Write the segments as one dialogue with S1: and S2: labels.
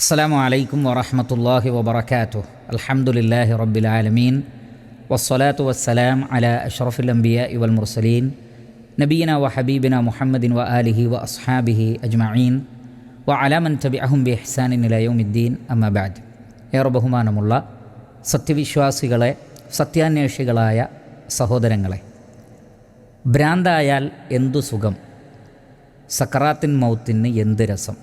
S1: അസ്സാം വലൈക്കും വറഹമത്തല്ലാഹി വബർക്കാത്തു അലഹമുല്ലാഹി റബ്ബിലാലമീൻ വസ്സലാത്തു വസ്സലാം അല അഷ്റഫുൽ അംബിയ ഇവൽ മുർസലീൻ. നബീന വ ഹബീബിന മുഹമ്മദിൻ വ ആലിഹി വ അസ്ഹാബിഹി അജ്മഈൻ. വ അലാമൻ തബി അഹും ബി ഹസാനിൻ ലയോമിദ്ദീൻ അമ്മബാദ് ഏറെ ബഹുമാനമുള്ള സത്യവിശ്വാസികളെ സത്യാന്വേഷികളായ സഹോദരങ്ങളെ ഭ്രാന്തായാൽ എന്തു സുഖം? സക്കറാത്തിൻ മൗത്തിന് എന്ത് രസം?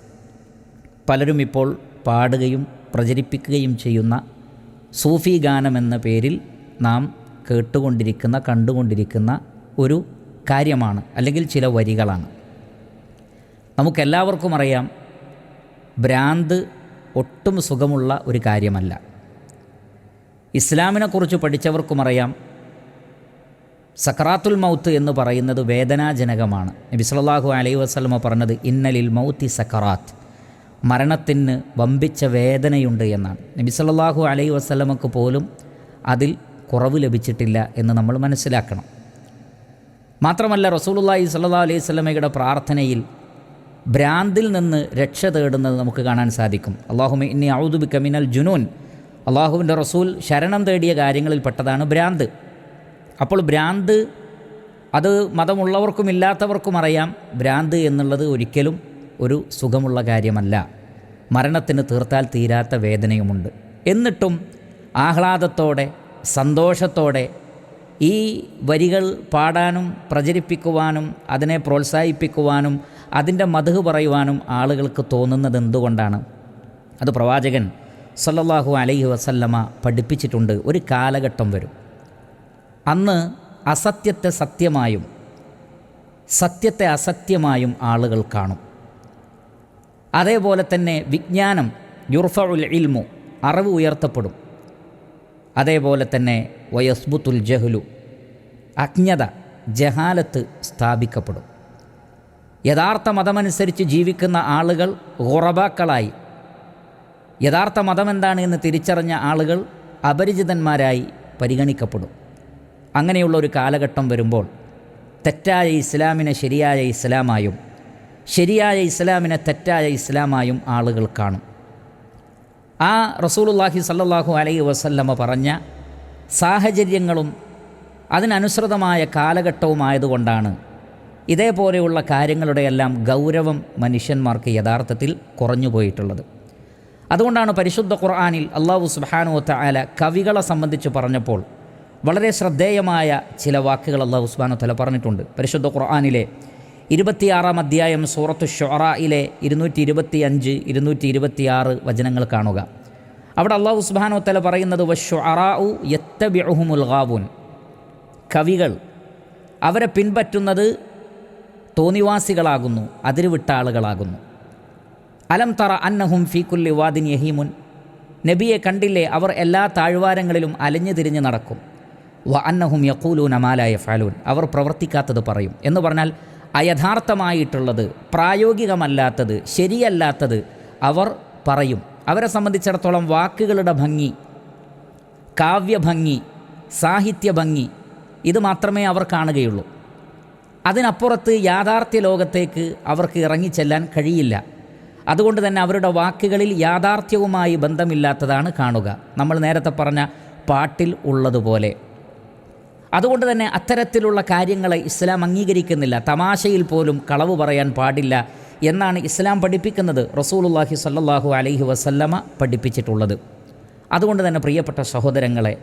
S1: പലരും ഇപ്പോൾ പാടുകയും പ്രചരിപ്പിക്കുകയും ചെയ്യുന്ന സൂഫി ഗാനമെന്ന പേരിൽ നാം കേട്ടുകൊണ്ടിരിക്കുന്ന കണ്ടുകൊണ്ടിരിക്കുന്ന ഒരു കാര്യമാണ് അല്ലെങ്കിൽ ചില വരികളാണ്. നമുക്കെല്ലാവർക്കും അറിയാം ഭ്രാന്ത് ഒട്ടും സുഖമുള്ള ഒരു കാര്യമല്ല. ഇസ്ലാമിനെക്കുറിച്ച് പഠിച്ചവർക്കും അറിയാം സക്രാത്തുൽ മൗത്ത് എന്ന് പറയുന്നത് വേദനാജനകമാണ്. നബി സല്ലല്ലാഹു അലൈഹി വസല്ലമ പറഞ്ഞത് ഇന്നലിൽ മൗത്തി സക്കറാത്ത് മരണത്തിന് വമ്പിച്ച വേദനയുണ്ട് എന്നാണ്. നബി സല്ലാഹു അലൈ വസ്ലമക്ക് പോലും അതിൽ കുറവ് ലഭിച്ചിട്ടില്ല എന്ന് നമ്മൾ മനസ്സിലാക്കണം. മാത്രമല്ല റസൂലുള്ളാഹി സല്ലാ അലൈഹി വസല്ലമയുടെ പ്രാർത്ഥനയിൽ ഭ്രാന്തിൽ നിന്ന് രക്ഷ തേടുന്നത് നമുക്ക് കാണാൻ സാധിക്കും. അള്ളാഹുമ ഇന്നി ഔദുബി കമിനൽ ജുനൂൻ. അള്ളാഹുവിന്റെ റസൂൽ ശരണം തേടിയ കാര്യങ്ങളിൽപ്പെട്ടതാണ് ഭ്രാന്ത്. അപ്പോൾ ഭ്രാന്ത് അത് മതമുള്ളവർക്കും ഇല്ലാത്തവർക്കും അറിയാം. ഭ്രാന്ത് എന്നുള്ളത് ഒരിക്കലും ഒരു സുഖമുള്ള കാര്യമല്ല. മരണത്തിന് തീർത്താൽ തീരാത്ത വേദനയുമുണ്ട്. എന്നിട്ടും ആഹ്ലാദത്തോടെ സന്തോഷത്തോടെ ഈ വരികൾ പാടാനും പ്രചരിപ്പിക്കുവാനും അതിനെ പ്രോത്സാഹിപ്പിക്കുവാനും അതിന്റെ മധു പറയുവാനും ആളുകൾക്ക് തോന്നുന്നത് എന്തുകൊണ്ടാണ്? അത് പ്രവാചകൻ സല്ലല്ലാഹു അലൈഹി വസല്ലമ പഠിപ്പിച്ചിട്ടുണ്ട്. ഒരു കാലഘട്ടം വരും. അന്ന് അസത്യത്തെ സത്യമായും സത്യത്തെ അസത്യമായും ആളുകൾ കാണും. അതേപോലെ തന്നെ വിജ്ഞാനം യുർഫഉൽ ഇൽമു അറിവ് ഉയർത്തപ്പെടും. അതേപോലെ തന്നെ വയസ്ബുത്തുൽ ജഹ്ലു അജ്ഞത ജഹാലത്ത് സ്ഥാപിക്കപ്പെടും. യഥാർത്ഥ മതമനുസരിച്ച് ജീവിക്കുന്ന ആളുകൾ ഗുറബാക്കളായി യഥാർത്ഥ മതം എന്താണ് എന്ന് തിരിച്ചറിഞ്ഞ ആളുകൾ അപരിചിതന്മാരായി പരിഗണിക്കപ്പെടും. അങ്ങനെയുള്ള ഒരു കാലഘട്ടം വരുമ്പോൾ തെറ്റായ ഇസ്ലാമിനെ ശരിയായ ഇസ്ലാമായും ശരിയായ ഇസ്ലാമിനെ തെറ്റായ ഇസ്ലാമായും ആളുകൾ കാണും. ആ റസൂലുള്ളാഹി സല്ലാഹു അലൈഹി വസല്ലമ പറഞ്ഞ സാഹചര്യങ്ങളും അതിനനുസൃതമായ കാലഘട്ടവുമായതുകൊണ്ടാണ് ഇതേപോലെയുള്ള കാര്യങ്ങളുടെയെല്ലാം ഗൗരവം മനുഷ്യന്മാർക്ക് യഥാർത്ഥത്തിൽ കുറഞ്ഞു പോയിട്ടുള്ളത്. അതുകൊണ്ടാണ് പരിശുദ്ധ ഖുർആാനിൽ അള്ളാഹു സുബാനു തആല കവികളെ സംബന്ധിച്ച് പറഞ്ഞപ്പോൾ വളരെ ശ്രദ്ധേയമായ ചില വാക്കുകൾ അള്ളാഹു സുബാനു തല പറഞ്ഞിട്ടുണ്ട്. പരിശുദ്ധ ഖുർആാനിലെ ഇരുപത്തിയാറാം അധ്യായം സൂറത്ത് ഷൊറയിലെ ഇരുന്നൂറ്റി ഇരുപത്തി അഞ്ച് ഇരുന്നൂറ്റി ഇരുപത്തിയാറ് വചനങ്ങൾ കാണുക. അവിടെ അള്ളാഹു സുബാനു തല പറയുന്നത് വഷുഅറാഉ യത്തബിഅഹുമുൽ ഗാബൂൻ കവികൾ അവരെ പിൻപറ്റുന്നത് തോന്നിവാസികളാകുന്നു അതിരുവിട്ട ആളുകളാകുന്നു. അലം തറ അന്നഹും ഫീക്കുല്ലി വാദിൻ യഹീമുൻ. നബിയെ കണ്ടില്ലേ അവർ എല്ലാ താഴ്വാരങ്ങളിലും അലഞ്ഞു തിരിഞ്ഞ് നടക്കും. വ അന്നഹും യക്കൂലൂൻ അമാലായ ഫാലൂൻ അവർ പ്രവർത്തിക്കാത്തത് പറയും. എന്ന് പറഞ്ഞാൽ അയഥാർത്ഥമായിട്ടുള്ളത് പ്രായോഗികമല്ലാത്തത് ശരിയല്ലാത്തത് അവർ പറയും. അവരെ സംബന്ധിച്ചിടത്തോളം വാക്കുകളുടെ ഭംഗി കാവ്യഭംഗി സാഹിത്യഭംഗി ഇത് മാത്രമേ അവർ കാണുകയുള്ളൂ. അതിനപ്പുറത്ത് യാഥാർത്ഥ്യ ലോകത്തേക്ക് അവർക്ക് ഇറങ്ങിച്ചെല്ലാൻ കഴിയില്ല. അതുകൊണ്ട് തന്നെ അവരുടെ വാക്കുകളിൽ യാഥാർത്ഥ്യവുമായി ബന്ധമില്ലാത്തതാണ് കാണുക. നമ്മൾ നേരത്തെ പറഞ്ഞ പാട്ടിൽ ഉള്ളതുപോലെ. അതുകൊണ്ട് തന്നെ അത്തരത്തിലുള്ള കാര്യങ്ങളെ ഇസ്ലാം അംഗീകരിക്കുന്നില്ല. തമാശയിൽ പോലും കളവ് പറയാൻ പാടില്ല എന്നാണ് ഇസ്ലാം പഠിപ്പിക്കുന്നത്. റസൂലുള്ളാഹി സല്ലാഹു അലൈഹി വസല്ലമ പഠിപ്പിച്ചിട്ടുള്ളത്. അതുകൊണ്ട് തന്നെ പ്രിയപ്പെട്ട സഹോദരങ്ങളെ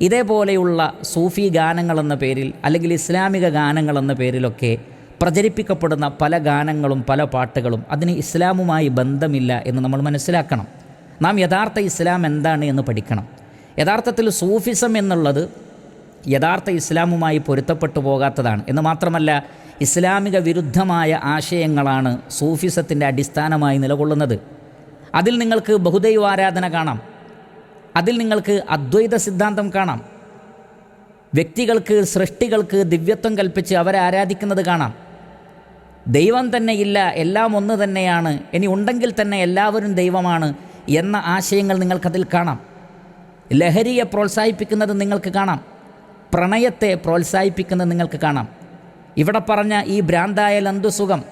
S1: ഇതേപോലെയുള്ള സൂഫി ഗാനങ്ങളെന്ന പേരിൽ അല്ലെങ്കിൽ ഇസ്ലാമിക ഗാനങ്ങളെന്ന പേരിലൊക്കെ പ്രചരിപ്പിക്കപ്പെടുന്ന പല ഗാനങ്ങളും പല പാട്ടുകളും അതിന് ഇസ്ലാമുമായി ബന്ധമില്ല എന്ന് നമ്മൾ മനസ്സിലാക്കണം. നാം യഥാർത്ഥ ഇസ്ലാം എന്താണ് എന്ന് പഠിക്കണം. യഥാർത്ഥത്തിൽ സൂഫിസം എന്നുള്ളത് യഥാർത്ഥ ഇസ്ലാമുമായി പൊരുത്തപ്പെട്ടു പോകാത്തതാണ്. എന്ന് മാത്രമല്ല ഇസ്ലാമിക വിരുദ്ധമായ ആശയങ്ങളാണ് സൂഫിസത്തിന്റെ അടിസ്ഥാനമായി നിലകൊള്ളുന്നത്. അതിൽ നിങ്ങൾക്ക് ബഹുദൈവാരാധന കാണാം. അതിൽ നിങ്ങൾക്ക് അദ്വൈത സിദ്ധാന്തം കാണാം. വ്യക്തികൾക്ക് സൃഷ്ടികൾക്ക് ദിവ്യത്വം കൽപ്പിച്ച് അവരെ ആരാധിക്കുന്നത് കാണാം. ദൈവം തന്നെ ഇല്ല എല്ലാം ഒന്ന് തന്നെയാണ്. ഇനി ഉണ്ടെങ്കിൽ തന്നെ എല്ലാവരും ദൈവമാണ് എന്ന ആശയങ്ങൾ നിങ്ങൾക്കതിൽ കാണാം. ലഹരിയെ പ്രോത്സാഹിപ്പിക്കുന്നത് നിങ്ങൾക്ക് കാണാം. പ്രണയത്തെ പ്രോത്സാഹിപ്പിക്കുന്നത് നിങ്ങൾക്ക് കാണാം. ഇവിടെ പറഞ്ഞ ഈ ഭ്രാന്തായ ലന്തുസുഖം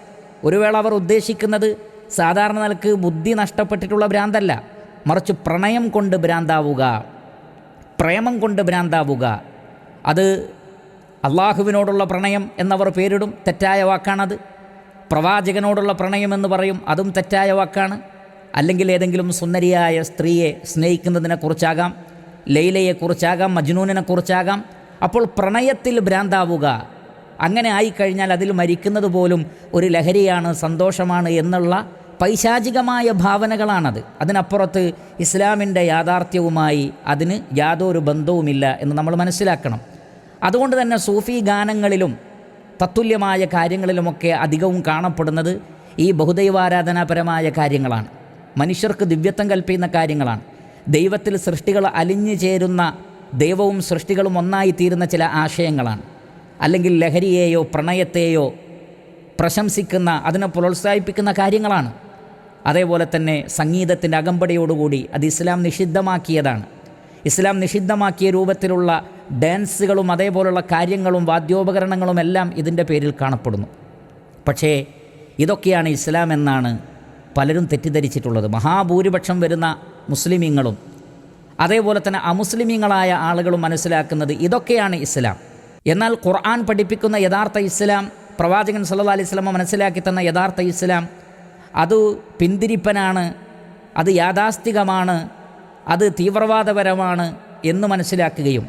S1: ഒരു വേള അവർ ഉദ്ദേശിക്കുന്നത് സാധാരണ നിലയ്ക്ക് ബുദ്ധി നഷ്ടപ്പെട്ടിട്ടുള്ള ഭ്രാന്തല്ല. മറിച്ച് പ്രണയം കൊണ്ട് ഭ്രാന്താവുക പ്രേമം കൊണ്ട് ഭ്രാന്താവുക. അത് അള്ളാഹുവിനോടുള്ള പ്രണയം എന്നവർ പേരിടും തെറ്റായ വാക്കാണത് പ്രവാചകനോടുള്ള പ്രണയം എന്ന് പറയും അതും തെറ്റായ വാക്കാണ്. അല്ലെങ്കിൽ ഏതെങ്കിലും സുന്ദരിയായ സ്ത്രീയെ സ്നേഹിക്കുന്നതിനെക്കുറിച്ചാകാം ലൈലയെക്കുറിച്ചാകാം മജ്നൂനിനെക്കുറിച്ചാകാം അപ്പോൾ പ്രണയത്തിൽ ഭ്രാന്താവുക. അങ്ങനെ ആയിക്കഴിഞ്ഞാൽ അതിൽ മരിക്കുന്നത് പോലും ഒരു ലഹരിയാണ് സന്തോഷമാണ് എന്നുള്ള പൈശാചികമായ ഭാവനകളാണത്. അതിനപ്പുറത്ത് ഇസ്ലാമിന്റെ യാഥാർത്ഥ്യവുമായി അതിന് യാതൊരു ബന്ധവുമില്ല എന്ന് നമ്മൾ മനസ്സിലാക്കണം. അതുകൊണ്ട് തന്നെ സൂഫി ഗാനങ്ങളിലും തത്തുല്യമായ കാര്യങ്ങളിലുമൊക്കെ അധികവും കാണപ്പെടുന്നത് ഈ ബഹുദൈവാരാധനാപരമായ കാര്യങ്ങളാണ്. മനുഷ്യർക്ക് ദിവ്യത്വം കൽപ്പിക്കുന്ന കാര്യങ്ങളാണ്. ദൈവത്തിൽ സൃഷ്ടികൾ അലിഞ്ഞു ചേരുന്ന ദൈവവും സൃഷ്ടികളും ഒന്നായി തീരുന്ന ചില ആശയങ്ങളാണ്. അല്ലെങ്കിൽ ലഹരിയെയോ പ്രണയത്തെയോ പ്രശംസിക്കുന്ന അതിനെ പ്രോത്സാഹിപ്പിക്കുന്ന കാര്യങ്ങളാണ്. അതേപോലെ തന്നെ സംഗീതത്തിന്റെ അകമ്പടിയോടുകൂടി അത് ഇസ്ലാം നിഷിദ്ധമാക്കിയതാണ്. ഇസ്ലാം നിഷിദ്ധമാക്കിയ രൂപത്തിലുള്ള ഡാൻസുകളും അതേപോലുള്ള കാര്യങ്ങളും വാദ്യോപകരണങ്ങളും എല്ലാം ഇതിന്റെ പേരിൽ കാണപ്പെടുന്നു. പക്ഷേ ഇതൊക്കെയാണ് ഇസ്ലാം എന്നാണ് പലരും തെറ്റിദ്ധരിച്ചിട്ടുള്ളത്. മഹാഭൂരിപക്ഷം വരുന്ന മുസ്ലിമീങ്ങളും അതേപോലെ തന്നെ അമുസ്ലിമീങ്ങളായ ആളുകളും മനസ്സിലാക്കുന്നത് ഇതൊക്കെയാണ് ഇസ്ലാം. എന്നാൽ ഖുർആൻ പഠിപ്പിക്കുന്ന യഥാർത്ഥ ഇസ്ലാം പ്രവാചകൻ സല്ലാ അലൈഹി വസല്ലമ മനസ്സിലാക്കി തന്ന യഥാർത്ഥ ഇസ്ലാം അത് പിന്തിരിപ്പനാണ് അത് യാഥാസ്ഥികമാണ് അത് തീവ്രവാദപരമാണ് എന്ന് മനസ്സിലാക്കുകയും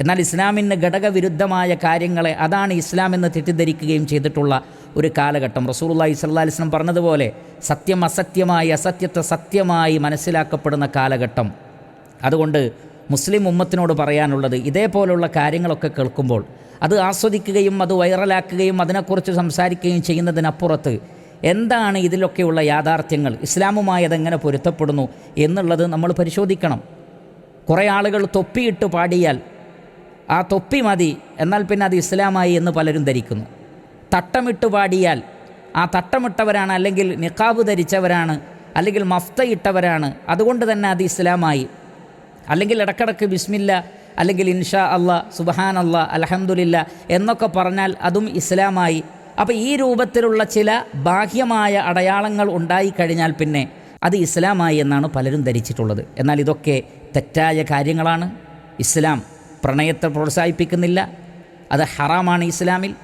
S1: എന്നാൽ ഇസ്ലാമിന് ഘടകവിരുദ്ധമായ കാര്യങ്ങളെ അതാണ് ഇസ്ലാം എന്ന് തെറ്റിദ്ധരിക്കുകയും ചെയ്തിട്ടുള്ള ഒരു കാലഘട്ടം. റസൂലുള്ളാഹി സ്വല്ലല്ലാഹി അലൈഹി വസല്ലം പറഞ്ഞതുപോലെ സത്യം അസത്യമായി അസത്യത്തെ സത്യമായി മനസ്സിലാക്കപ്പെടുന്ന കാലഘട്ടം. അതുകൊണ്ട് മുസ്ലിം ഉമ്മത്തിനോട് പറയാനുള്ളത് ഇതേപോലുള്ള കാര്യങ്ങളൊക്കെ കേൾക്കുമ്പോൾ അത് ആസ്വദിക്കുകയും അത് വൈറലാക്കുകയും അതിനെക്കുറിച്ച് സംസാരിക്കുകയും ചെയ്യുന്നതിനപ്പുറത്ത് എന്താണ് ഇതിലൊക്കെയുള്ള യാഥാർത്ഥ്യങ്ങൾ? ഇസ്ലാമുമായി അതെങ്ങനെ പൊരുത്തപ്പെടുന്നു എന്നുള്ളത് നമ്മൾ പരിശോധിക്കണം. കുറേ ആളുകൾ തൊപ്പിയിട്ട് പാടിയാൽ ആ തൊപ്പി മതി എന്നാൽ പിന്നെ അത് ഇസ്ലാമായി എന്ന് പലരും ധരിക്കുന്നു. തട്ടമിട്ട് പാടിയാൽ ആ തട്ടമിട്ടവരാണ് അല്ലെങ്കിൽ നിക്കാബ് ധരിച്ചവരാണ് അല്ലെങ്കിൽ മഫ്ത ഇട്ടവരാണ്. അതുകൊണ്ട് തന്നെ അത് ഇസ്ലാമായി. അല്ലെങ്കിൽ ഇടക്കിടക്ക് ബിസ്മില്ല അല്ലെങ്കിൽ ഇൻഷാ അള്ളാ സുബഹാൻ അള്ളാ അലഹമുല്ല എന്നൊക്കെ പറഞ്ഞാൽ അതും ഇസ്ലാമായി. അപ്പോൾ ഈ രൂപത്തിലുള്ള ചില ബാഹ്യമായ അടയാളങ്ങൾ ഉണ്ടായിക്കഴിഞ്ഞാൽ പിന്നെ അത് ഇസ്ലാമായി എന്നാണ് പലരും ധരിച്ചിട്ടുള്ളത്. എന്നാൽ ഇതൊക്കെ തെറ്റായ കാര്യങ്ങളാണ്. ഇസ്ലാം പ്രണയത്തെ പ്രോത്സാഹിപ്പിക്കുന്നില്ല. അത് ഹറാമാണ് ഇസ്ലാമിൽ.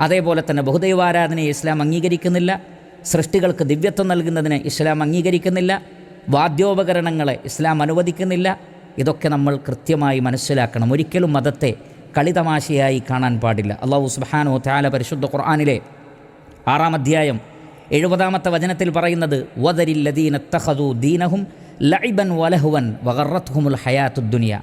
S1: അതേപോലെ തന്നെ ബഹുദൈവാരാധനയെ ഇസ്ലാം അംഗീകരിക്കുന്നില്ല. സൃഷ്ടികൾക്ക് ദിവ്യത്വം നൽകുന്നതിന് ഇസ്ലാം അംഗീകരിക്കുന്നില്ല. വാദ്യോപകരണങ്ങളെ ഇസ്ലാം അനുവദിക്കുന്നില്ല. ഇതൊക്കെ നമ്മൾ കൃത്യമായി മനസ്സിലാക്കണം. ഒരിക്കലും മതത്തെ കളിതമാശയായി കാണാൻ പാടില്ല. അള്ളാഹു സുബാനോ താല പരിശുദ്ധ ഖുർആാനിലെ ആറാം അധ്യായം എഴുപതാമത്തെ വചനത്തിൽ പറയുന്നത് വദരില്ലദീന തഹദു ദീനഹും ലൈബൻ വലഹുവൻ വഗറത്ഹുമുൽ ഹയാത്തുദ്ദുനിയ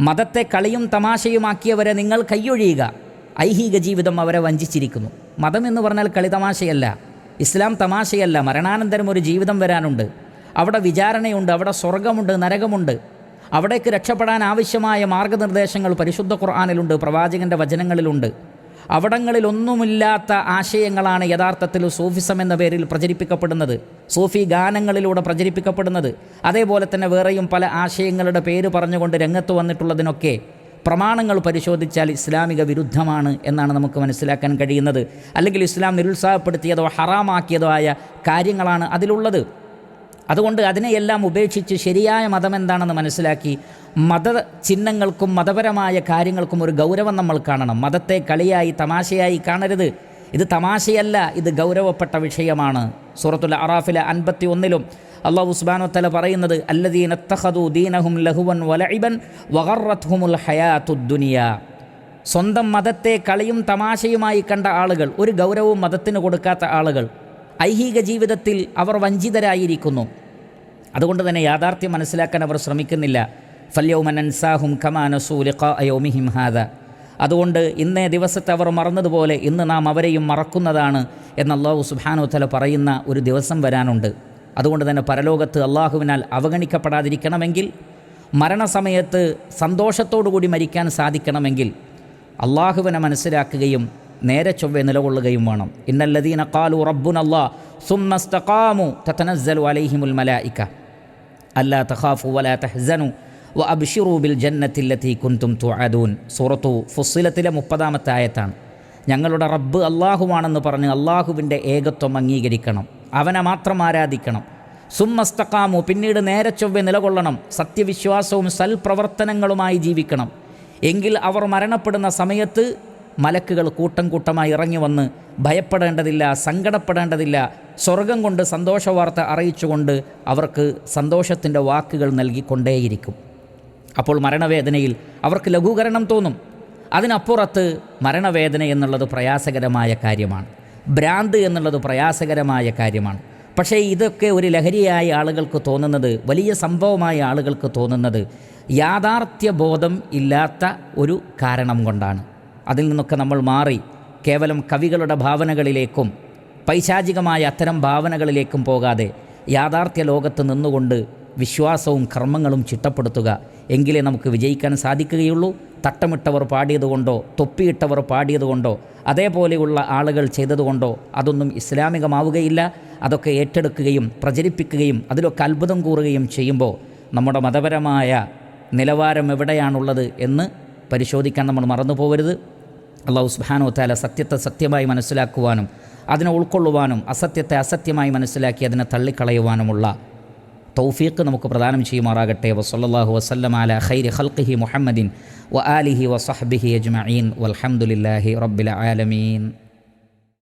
S1: മതത്തെ കളിയും തമാശയുമാക്കിയവരെ നിങ്ങൾ കൈയൊഴിയുക. ഐഹിക ജീവിതം അവരെ വഞ്ചിച്ചിരിക്കുന്നു. മതം എന്ന് പറഞ്ഞാൽ കളിതമാശയല്ല. ഇസ്ലാം തമാശയല്ല. മരണാനന്തരം ഒരു ജീവിതം വരാനുണ്ട്. അവിടെ വിചാരണയുണ്ട് അവിടെ സ്വർഗമുണ്ട് നരകമുണ്ട്. അവിടേക്ക് രക്ഷപ്പെടാൻ ആവശ്യമായ മാർഗനിർദ്ദേശങ്ങൾ പരിശുദ്ധ ഖുർആാനിലുണ്ട് പ്രവാചകന്റെ വചനങ്ങളിലുണ്ട്. അവിടങ്ങളിലൊന്നുമില്ലാത്ത ആശയങ്ങളാണ് യഥാർത്ഥത്തിൽ സൂഫിസം എന്ന പേരിൽ പ്രചരിപ്പിക്കപ്പെടുന്നത് സൂഫി ഗാനങ്ങളിലൂടെ പ്രചരിപ്പിക്കപ്പെടുന്നത്. അതേപോലെ തന്നെ വേറെയും പല ആശയങ്ങളുടെ പേര് പറഞ്ഞുകൊണ്ട് രംഗത്ത് വന്നിട്ടുള്ളതിനൊക്കെ പ്രമാണങ്ങൾ പരിശോധിച്ചാൽ ഇസ്ലാമിക വിരുദ്ധമാണ് എന്നാണ് നമുക്ക് മനസ്സിലാക്കാൻ കഴിയുന്നത്. അല്ലെങ്കിൽ ഇസ്ലാം നിരുത്സാഹപ്പെടുത്തിയതോ ഹറാമാക്കിയതോ ആയ കാര്യങ്ങളാണ് അതിലുള്ളത്. അതുകൊണ്ട് അതിനെയെല്ലാം ഉപേക്ഷിച്ച് ശരിയായ മതം എന്താണെന്ന് മനസ്സിലാക്കി മത ചിഹ്നങ്ങൾക്കും മതപരമായ കാര്യങ്ങൾക്കും ഒരു ഗൗരവം നമ്മൾ കാണണം. മതത്തെ കളിയായി തമാശയായി കാണരുത്. ഇത് തമാശയല്ല ഇത് ഗൗരവപ്പെട്ട വിഷയമാണ്. സൂറത്തുൽ അറാഫിലെ അൻപത്തി ഒന്നിലും അള്ളാഹു ഉസ്ബാനോ തല പറയുന്നത് അല്ലദീന ദീനഹും ലഹുവൻ വലഇബൻ വഹറത്ഹുമുൽ ഹയാത്തുദ്ദുനിയ സ്വന്തം മതത്തെ കളിയും തമാശയുമായി കണ്ട ആളുകൾ ഒരു ഗൗരവവും മതത്തിന് കൊടുക്കാത്ത ആളുകൾ ഐഹിക ജീവിതത്തിൽ അവർ വഞ്ചിതരായിരിക്കുന്നു. അതുകൊണ്ട് തന്നെ യാഥാർത്ഥ്യം മനസ്സിലാക്കാൻ അവർ ശ്രമിക്കുന്നില്ല. ഫല്യൗമനൻസാഹും ഖമാനസൂലിഖയോമിഹിം ഹാദ. അതുകൊണ്ട് ഇന്നേ ദിവസത്തെ അവർ മറന്നതുപോലെ ഇന്ന് നാം അവരെയും മറക്കുന്നതാണ് എന്ന് അള്ളാഹു സുബാനു തല പറയുന്ന ഒരു ദിവസം വരാനുണ്ട്. അതുകൊണ്ട് തന്നെ പരലോകത്ത് അള്ളാഹുവിനാൽ അവഗണിക്കപ്പെടാതിരിക്കണമെങ്കിൽ മരണസമയത്ത് സന്തോഷത്തോടുകൂടി മരിക്കാൻ സാധിക്കണമെങ്കിൽ അള്ളാഹുവിനെ മനസ്സിലാക്കുകയും നേരെ ചൊവ്വെ നിലകൊള്ളുകയും വേണം. ഇന്നല്ലദീന ഖാലു റബ്ബുനല്ലാ സുമ്മസ്തഖാമു തതനസ്സലു അലൈഹിമുൽ മലായിക്ക അല്ലാ തഖാഫു വലാ തഹ്സനു വ അബ്ഷിറു ബിൽ ജന്നത്തില്ലത്തി കുന്തും തുഅദൂൻ. സൂറത്തു ഫുസ്സിലത്തിലെ മുപ്പതാമത്തെ ആയത്താണ്. ഞങ്ങളുടെ റബ്ബ് അള്ളാഹുവാണെന്ന് പറഞ്ഞ് അള്ളാഹുവിന്റെ ഏകത്വം അംഗീകരിക്കണം. അവനെ മാത്രം ആരാധിക്കണം. സുമ്മസ്തക്കാമു പിന്നീട് നേരെ ചൊവ്വെ നിലകൊള്ളണം. സത്യവിശ്വാസവും സൽപ്രവർത്തനങ്ങളുമായി ജീവിക്കണം. എങ്കിൽ അവർ മരണപ്പെടുന്ന സമയത്ത് മലക്കുകൾ കൂട്ടം കൂട്ടമായി ഇറങ്ങി വന്ന് ഭയപ്പെടേണ്ടതില്ല സങ്കടപ്പെടേണ്ടതില്ല സ്വർഗം കൊണ്ട് സന്തോഷവാർത്ത അറിയിച്ചുകൊണ്ട് അവർക്ക് സന്തോഷത്തിന്റെ വാക്കുകൾ നൽകിക്കൊണ്ടേയിരിക്കും. അപ്പോൾ മരണവേദനയിൽ അവർക്ക് ലഘൂകരണം തോന്നും. അതിനപ്പുറത്ത് മരണവേദന എന്നുള്ളത് പ്രയാസകരമായ കാര്യമാണ്. ഭ്രാന്ത് എന്നുള്ളത് പ്രയാസകരമായ കാര്യമാണ്. പക്ഷേ ഇതൊക്കെ ഒരു ലഹരിയായ ആളുകൾക്ക് തോന്നുന്നത് വലിയ സംഭവമായ ആളുകൾക്ക് തോന്നുന്നത് യാഥാർത്ഥ്യബോധം ഇല്ലാത്ത ഒരു കാരണം കൊണ്ടാണ്. അതിൽ നിന്നൊക്കെ നമ്മൾ മാറി കേവലം കവികളുടെ ഭാവനകളിലേക്കും പൈശാചികമായ അത്തരം ഭാവനകളിലേക്കും പോകാതെ യാഥാർത്ഥ്യ ലോകത്ത് നിന്നുകൊണ്ട് വിശ്വാസവും കർമ്മങ്ങളും ചിട്ടപ്പെടുത്തുക. എങ്കിലേ നമുക്ക് വിജയിക്കാൻ സാധിക്കുകയുള്ളൂ. തട്ടമിട്ടവർ പാടിയതുകൊണ്ടോ തൊപ്പിയിട്ടവർ പാടിയതുകൊണ്ടോ അതേപോലെയുള്ള ആളുകൾ ചെയ്തതുകൊണ്ടോ അതൊന്നും ഇസ്ലാമികമാവുകയില്ല. അതൊക്കെ ഏറ്റെടുക്കുകയും പ്രചരിപ്പിക്കുകയും അതിലൊക്കെ അത്ഭുതം കൂറുകയും ചെയ്യുമ്പോൾ നമ്മുടെ മതപരമായ നിലവാരം എവിടെയാണുള്ളത് എന്ന് പരിശോധിക്കാൻ നമ്മൾ മറന്നു പോകരുത് അള്ളാഹു സുബാനോ താല സത്യത്തെ സത്യമായി മനസ്സിലാക്കുവാനും അതിനെ ഉൾക്കൊള്ളുവാനും അസത്യത്തെ അസത്യമായി മനസ്സിലാക്കി അതിനെ തള്ളിക്കളയുവാനുമുള്ള തൗഫീഖ് നമുക്ക് പ്രദാനം ചെയ്യുമാറാകട്ടെ. വസല്ലാഹു വസ്ലം അല ഖൈരി ഖൽഖിഹി മുഹമ്മദിൻ വ ആലിഹി വസഹബിഹി അജ്മീൻ വൽഹംദുലില്ലാഹി റബ്ബിൽ ആലമീൻ.